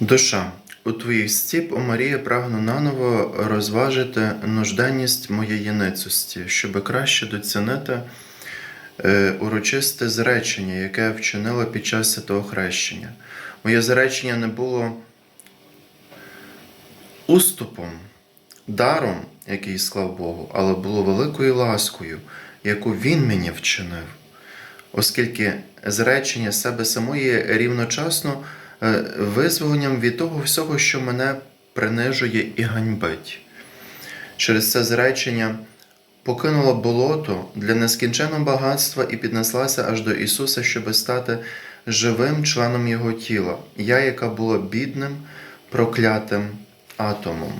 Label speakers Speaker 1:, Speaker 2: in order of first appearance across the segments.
Speaker 1: Душа, у твоїх стіп, о Марія, прагну наново розважити нужденність моєї ницості, щоб краще доцінити е, урочисте зречення, яке я вчинила під час святого хрещення. Моє зречення не було уступом, даром, який склав Богу, але було великою ласкою, яку Він мені вчинив, оскільки зречення себе самої рівночасно визволенням від того всього, що мене принижує і ганьбить. Через це зречення покинула болото для нескінченного багатства і піднеслася аж до Ісуса, щоб стати живим членом Його тіла, я, яка була бідним, проклятим атомом.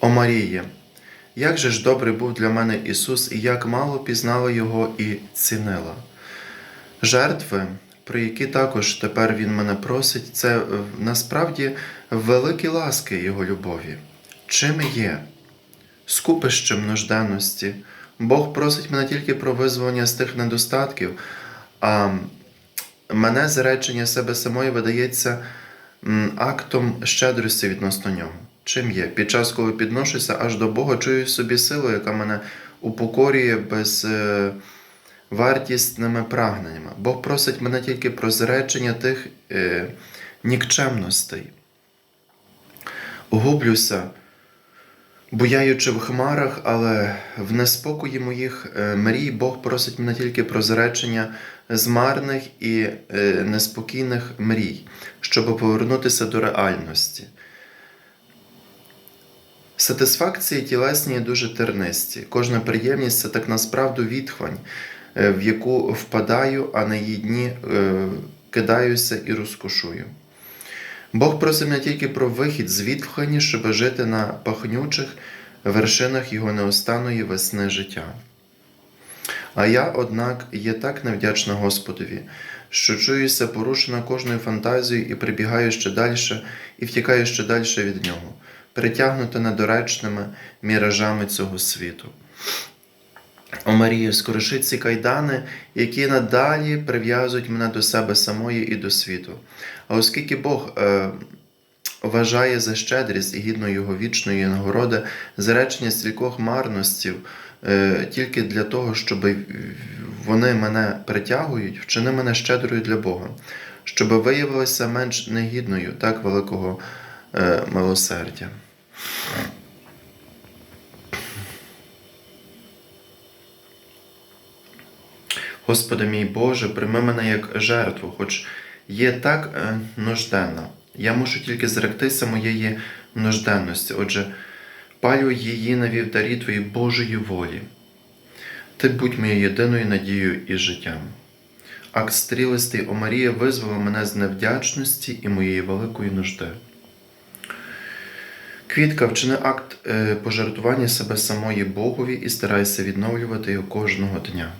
Speaker 1: О Маріє, як же ж добрий був для мене Ісус, і як мало пізнала Його і цінила. Жертви, про які також тепер Він мене просить, це е, насправді великі ласки Його любові. Чим є? Скупищем нужденності. Бог просить мене тільки про визволення з тих недостатків, а мене зречення себе самої видається актом щедрості відносно нього. Чим є? Під час, коли підношуся аж до Бога, чую собі силу, яка мене упокорює без е, вартісними прагненнями. Бог просить мене тільки про зречення тих е, нікчемностей. Гублюся, буяючи в хмарах, але в неспокої моїх е, мрій Бог просить мене тільки про зречення змарних і е, неспокійних мрій, щоб повернутися до реальності. Сатисфакції тілесні дуже тернисті. Кожна приємність це так насправду відхвань, в яку впадаю, а на її дні е, кидаюся і розкошую. Бог просить мене тільки про вихід з відхвані, щоб жити на пахнючих вершинах його неостанної весни життя. А я, однак, є так невдячна Господові, що чуюся порушена кожною фантазією і прибігаю ще далі, і втікаю ще далі від нього, притягнута недоречними міражами цього світу. О Марію, скориши ці кайдани, які надалі прив'язують мене до себе самої і до світу. А оскільки Бог е, вважає за щедрість і гідно його вічної нагороди зречення стількох марностів е, тільки для того, щоб вони мене притягують, вчини мене щедрою для Бога, щоб виявилася менш негідною так великого е, милосердя. Господи мій Боже, прийми мене як жертву, хоч є так е, нужденна. Я мушу тільки зректися моєї нужденності, отже, палю її на вівтарі Твоєї Божої волі. Ти будь моєю єдиною надією і життям. Акт стрілистий о Марія визволив мене з невдячності і моєї великої нужди. Квітка, вчини акт е, пожертвування себе самої Богові і старайся відновлювати його кожного дня.